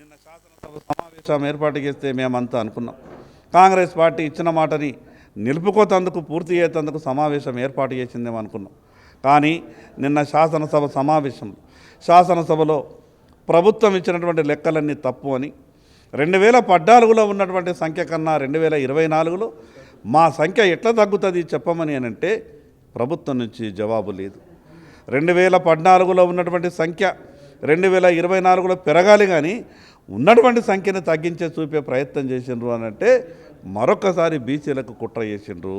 నిన్న శాసనసభ సమావేశం ఏర్పాటు చేస్తే మేమంతా అనుకున్నాం. కాంగ్రెస్ పార్టీ ఇచ్చిన మాటని నిలుపుకోతందుకు పూర్తి అయ్యేందుకు సమావేశం ఏర్పాటు చేసిందేమో అనుకున్నాం. కానీ నిన్న శాసనసభ సమావేశంలో శాసనసభలో ప్రభుత్వం ఇచ్చినటువంటి లెక్కలన్నీ తప్పు అని రెండు వేల పద్నాలుగులో ఉన్నటువంటి సంఖ్య కన్నా రెండు వేల ఇరవై నాలుగులో మా సంఖ్య ఎట్లా తగ్గుతుంది చెప్పమని అని అంటే ప్రభుత్వం నుంచి జవాబు లేదు. రెండు వేల పద్నాలుగులో ఉన్నటువంటి సంఖ్య రెండు వేల ఇరవై నాలుగులో పెరగాలి కానీ ఉన్నటువంటి సంఖ్యను తగ్గించే చూపే ప్రయత్నం చేసిండ్రు అని అంటే మరొకసారి బీసీలకు కుట్ర చేసిండ్రు.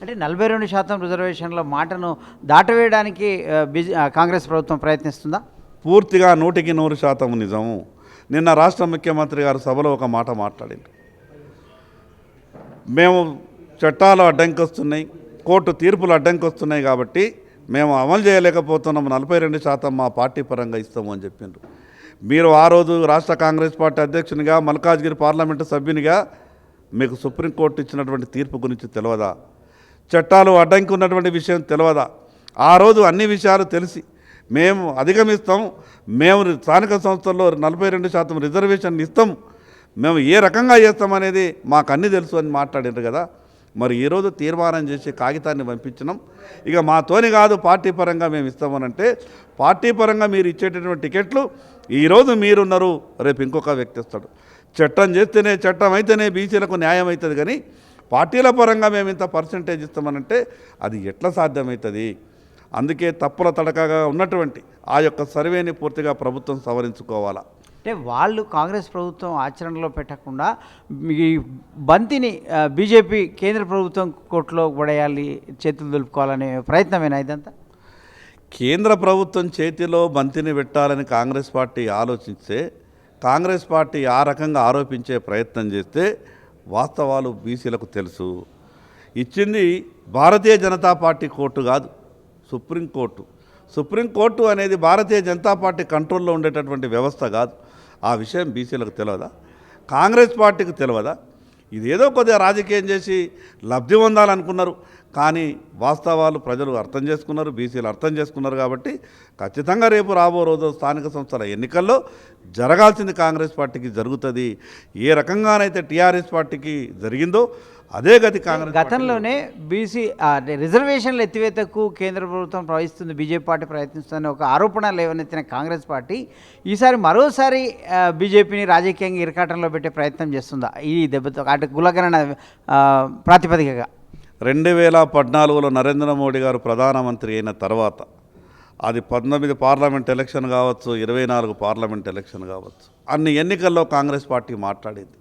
అంటే నలభై రెండు శాతం రిజర్వేషన్ల మాటను దాటవేయడానికి బీజే కాంగ్రెస్ ప్రభుత్వం ప్రయత్నిస్తుందా? పూర్తిగా నూటికి నూరు శాతం నిజము నిన్న రాష్ట్ర ముఖ్యమంత్రి గారు సభలో ఒక మాట మాట్లాడిండ్రు మేము చట్టాలు అడ్డంకి వస్తున్నాయి కోర్టు తీర్పులు అడ్డంకి వస్తున్నాయి కాబట్టి మేము అమలు చేయలేకపోతున్నాం నలభై రెండు శాతం మా పార్టీ పరంగా ఇస్తాము అని చెప్పిండ్రు. మీరు ఆ రోజు రాష్ట్ర కాంగ్రెస్ పార్టీ అధ్యక్షునిగా మల్కాజ్గిరి పార్లమెంటు సభ్యునిగా మీకు సుప్రీంకోర్టు ఇచ్చినటువంటి తీర్పు గురించి తెలియదా చట్టాలు అడ్డంకి ఉన్నటువంటి విషయం తెలియదా ఆ రోజు అన్ని విషయాలు తెలిసి మేము అధిగమిస్తాం మేము స్థానిక సంస్థల్లో నలభై రెండు శాతం రిజర్వేషన్ ఇస్తాం మేము ఏ రకంగా చేస్తామనేది మాకు అన్నీ తెలుసు అని మాట్లాడారు కదా. మరి ఈరోజు తీర్మానం చేసి కాగితాన్ని పంపించినాం. ఇక మాతోని కాదు పార్టీ పరంగా మేము ఇస్తామనంటే పార్టీ పరంగా మీరు ఇచ్చేటటువంటి టికెట్లు ఈరోజు మీరున్నారు రేపు ఇంకొక వ్యక్తి ఇస్తాడు చట్టం చేస్తేనే చట్టం అయితేనే బీసీలకు న్యాయం అవుతుంది కానీ పార్టీల పరంగా మేము ఇంత పర్సంటేజ్ ఇస్తామనంటే అది ఎట్లా సాధ్యమవుతుంది అందుకే తప్పుల తడకగా ఉన్నటువంటి ఆ యొక్క సర్వేని పూర్తిగా ప్రభుత్వం సవరించుకోవాలా. అంటే వాళ్ళు కాంగ్రెస్ ప్రభుత్వం ఆచరణలో పెట్టకుండా ఈ బంతిని బీజేపీ కేంద్ర ప్రభుత్వం కోర్టులో పడేయాలి చేతులు దులుపుకోవాలనే ప్రయత్నమేనా ఇదంతా? కేంద్ర ప్రభుత్వం చేతిలో బంతిని పెట్టాలని కాంగ్రెస్ పార్టీ ఆలోచిస్తే కాంగ్రెస్ పార్టీ ఆ రకంగా ఆరోపించే ప్రయత్నం చేస్తే వాస్తవాలు బీసీలకు తెలుసు. ఇచ్చింది భారతీయ జనతా పార్టీ కోర్టు కాదు సుప్రీంకోర్టు సుప్రీంకోర్టు అనేది భారతీయ జనతా పార్టీ కంట్రోల్లో ఉండేటటువంటి వ్యవస్థ కాదు. ఆ విషయం బీసీలకు తెలియదా కాంగ్రెస్ పార్టీకి తెలియదా ఇదేదో కొద్దిగా రాజకీయం చేసి లబ్ధి పొందాలనుకున్నారు. కానీ వాస్తవాలు ప్రజలు అర్థం చేసుకున్నారు బీసీలు అర్థం చేసుకున్నారు కాబట్టి ఖచ్చితంగా రేపు రాబో రోజు స్థానిక సంస్థల ఎన్నికల్లో జరగాల్సింది కాంగ్రెస్ పార్టీకి జరుగుతుంది. ఏ రకంగానైతే టీఆర్ఎస్ పార్టీకి జరిగిందో అదే గతి కాంగ్రెస్ గతంలోనే బీసీ రిజర్వేషన్ల ఎత్తివేతకు కేంద్ర ప్రభుత్వం ప్రవహిస్తుంది బీజేపీ పార్టీ ప్రయత్నిస్తుందని ఒక ఆరోపణ లేవనెత్తిన కాంగ్రెస్ పార్టీ ఈసారి మరోసారి బీజేపీని రాజకీయంగా ఇరకాటంలో పెట్టే ప్రయత్నం చేస్తుందా? ఈ దెబ్బతో అటు కులగణన ఆ, ప్రాతిపదికగా. రెండు వేల పద్నాలుగులో నరేంద్ర మోడీ గారు ప్రధానమంత్రి అయిన తర్వాత అది పంతొమ్మిది పార్లమెంట్ ఎలక్షన్ కావచ్చు ఇరవై నాలుగు పార్లమెంట్ ఎలక్షన్ కావచ్చు అన్ని ఎన్నికల్లో కాంగ్రెస్ పార్టీ మాట్లాడింది.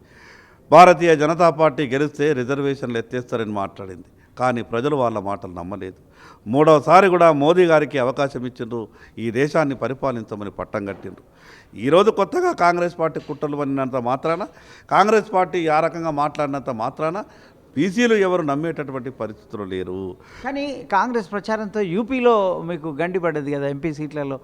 భారతీయ జనతా పార్టీ గెలిస్తే రిజర్వేషన్లు ఎత్తేస్తారని మాట్లాడింది. కానీ ప్రజలు వాళ్ళ మాటలు నమ్మలేదు. మూడవసారి కూడా మోదీ గారికి అవకాశం ఇచ్చిండ్రు. ఈ దేశాన్ని పరిపాలించమని పట్టం కట్టిండ్రు. ఈరోజు కొత్తగా కాంగ్రెస్ పార్టీ కుట్రలు పడినంత మాత్రాన కాంగ్రెస్ పార్టీ ఆ రకంగా మాట్లాడినంత మాత్రాన బీసీలు ఎవరు నమ్మేటటువంటి పరిస్థితులు లేరు. కానీ కాంగ్రెస్ ప్రచారంతో యూపీలో మీకు గండి పడ్డది కదా ఎంపీ సీట్లలో.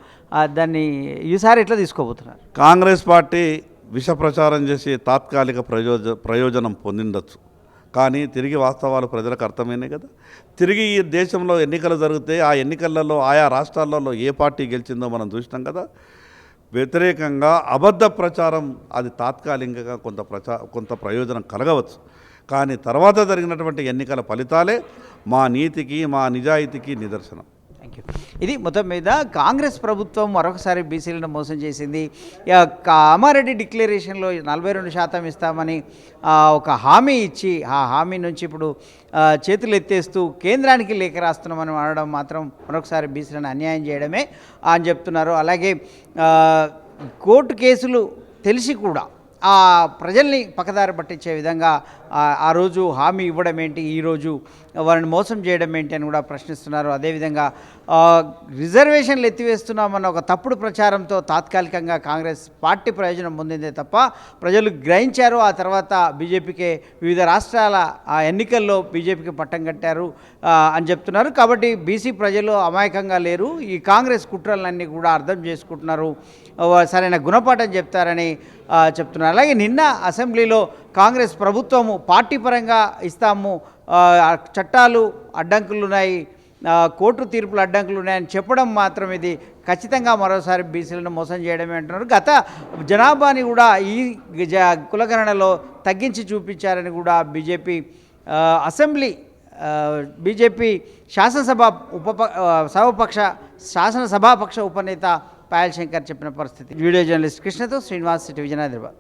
దాన్ని ఈసారి ఎట్లా తీసుకోబోతున్నారు? కాంగ్రెస్ పార్టీ విష ప్రచారం చేసి తాత్కాలిక ప్రయోజ ప్రయోజనం పొందిండొచ్చు. కానీ తిరిగి వాస్తవాలు ప్రజలకు అర్థమైనాయి కదా. తిరిగి ఈ దేశంలో ఎన్నికలు జరిగితే ఆ ఎన్నికలలో ఆయా రాష్ట్రాలలో ఏ పార్టీ గెలిచిందో మనం చూసినాం కదా. వ్యతిరేకంగా అబద్ధ ప్రచారం అది తాత్కాలికంగా కొంత ప్రచా కొంత ప్రయోజనం కలగవచ్చు. కానీ తర్వాత జరిగినటువంటి ఎన్నికల ఫలితాలే మా నీతికి మా నిజాయితీకి నిదర్శనం. థ్యాంక్ యూ ఇది మొత్తం మీద కాంగ్రెస్ ప్రభుత్వం మరొకసారి బీసీలను మోసం చేసింది. కామారెడ్డి డిక్లరేషన్లో నలభై రెండు శాతం ఇస్తామని ఒక హామీ ఇచ్చి ఆ హామీ నుంచి ఇప్పుడు చేతులు ఎత్తేస్తూ కేంద్రానికి లేఖ రాస్తున్నామని అనడం మాత్రం మరొకసారి బీసీలను అన్యాయం చేయడమే అని చెప్తున్నారు. అలాగే కోర్టు కేసులు తెలిసి కూడా ఆ ప్రజల్ని పక్కదారి పట్టించే విధంగా ఆ- రోజు హామీ ఇవ్వడం ఏంటి? ఈరోజు వారిని మోసం చేయడం ఏంటి అని కూడా ప్రశ్నిస్తున్నారు. అదేవిధంగా రిజర్వేషన్లు ఎత్తివేస్తున్నామన్న ఒక తప్పుడు ప్రచారంతో తాత్కాలికంగా కాంగ్రెస్ పార్టీ ప్రయోజనం పొందిందే తప్ప ప్రజలు గ్రహించారు. ఆ తర్వాత బీజేపీకి వివిధ రాష్ట్రాల ఆ ఎన్నికల్లో బీజేపీకి పట్టం కట్టారు అని చెప్తున్నారు. కాబట్టి బీసీ ప్రజలు అమాయకంగా లేరు. ఈ కాంగ్రెస్ కుట్రలన్నీ కూడా అర్థం చేసుకుంటున్నారు. సరైన గుణపాఠం చెప్తారని చెప్తున్నారు. అలాగే నిన్న అసెంబ్లీలో కాంగ్రెస్ ప్రభుత్వము పార్టీ పరంగా ఇస్తాము చట్టాలు అడ్డంకులు ఉన్నాయి కోర్టు తీర్పులు అడ్డంకులు ఉన్నాయని చెప్పడం మాత్రం ఇది ఖచ్చితంగా మరోసారి బీసీలను మోసం చేయడమే అంటున్నారు. గత జనాభాని కూడా ఈ జ- కులగణనలో తగ్గించి చూపించారని కూడా బీజేపీ అసెంబ్లీ బీజేపీ శాసనసభ ఉప సభపక్ష శాసనసభాపక్ష ఉపనేత పాయల్ శంకర్ చెప్పిన పరిస్థితి. వీడియో జర్నలిస్ట్ కృష్ణతో శ్రీనివాస్ సిటీ విజయనగరం.